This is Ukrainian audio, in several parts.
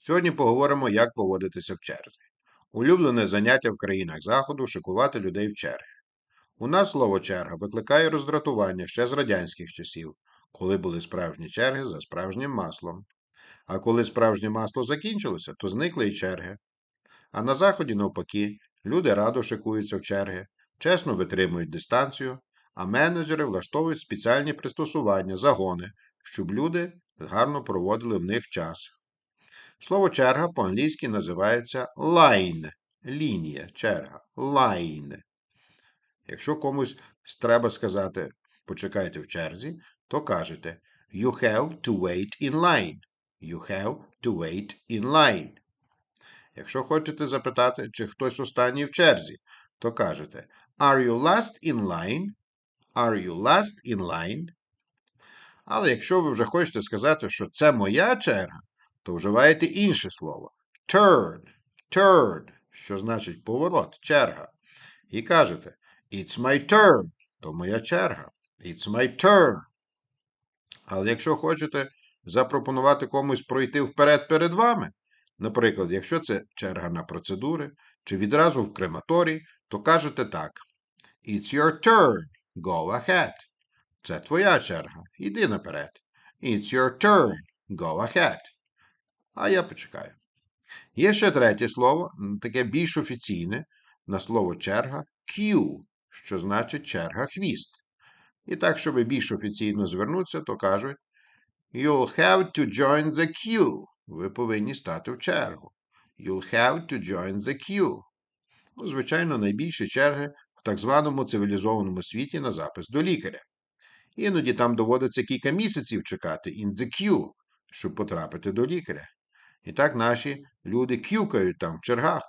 Сьогодні поговоримо, як поводитися в черзі. Улюблене заняття в країнах Заходу шикувати людей в черги. У нас слово черга викликає роздратування ще з радянських часів, коли були справжні черги за справжнім маслом. А коли справжнє масло закінчилося, то зникли й черги. А на Заході, навпаки, люди радо шикуються в черги, чесно витримують дистанцію, а менеджери влаштовують спеціальні пристосування, загони, щоб люди гарно проводили в них час. Слово черга по-англійськи називається line. Лінія, черга. Line. Якщо комусь треба сказати почекайте в черзі, то кажете You have to wait in line. You have to wait in line. Якщо хочете запитати, чи хтось останній в черзі, то кажете Are you last in line? Are you last in line? Але якщо ви вже хочете сказати, що це моя черга, то вживаєте інше слово turn, turn, що значить поворот, черга. І кажете It's my turn, то моя черга. It's my turn. Але якщо хочете запропонувати комусь пройти вперед перед вами, наприклад, якщо це черга на процедури чи відразу в крематорій, то кажете так: It's your turn, go ahead. Це твоя черга. Іди наперед. It's your turn, go ahead. А я почекаю. Є ще третє слово, таке більш офіційне, на слово черга queue, що значить черга хвіст. І так, щоб більш офіційно звернутися, то кажуть You'll have to join the queue. Ви повинні стати в чергу. You'll have to join the queue. Ну, звичайно, найбільші черги в так званому цивілізованому світі на запис до лікаря. Іноді там доводиться кілька місяців чекати in the queue, щоб потрапити до лікаря. І так наші люди кюкають там в чергах.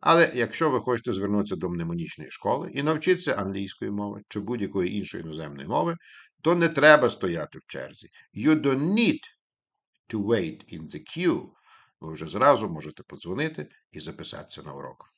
Але якщо ви хочете звернутися до мнемонічної школи і навчитися англійської мови чи будь-якої іншої іноземної мови, то не треба стояти в черзі. You don't need to wait in the queue. Ви вже зразу можете подзвонити і записатися на урок.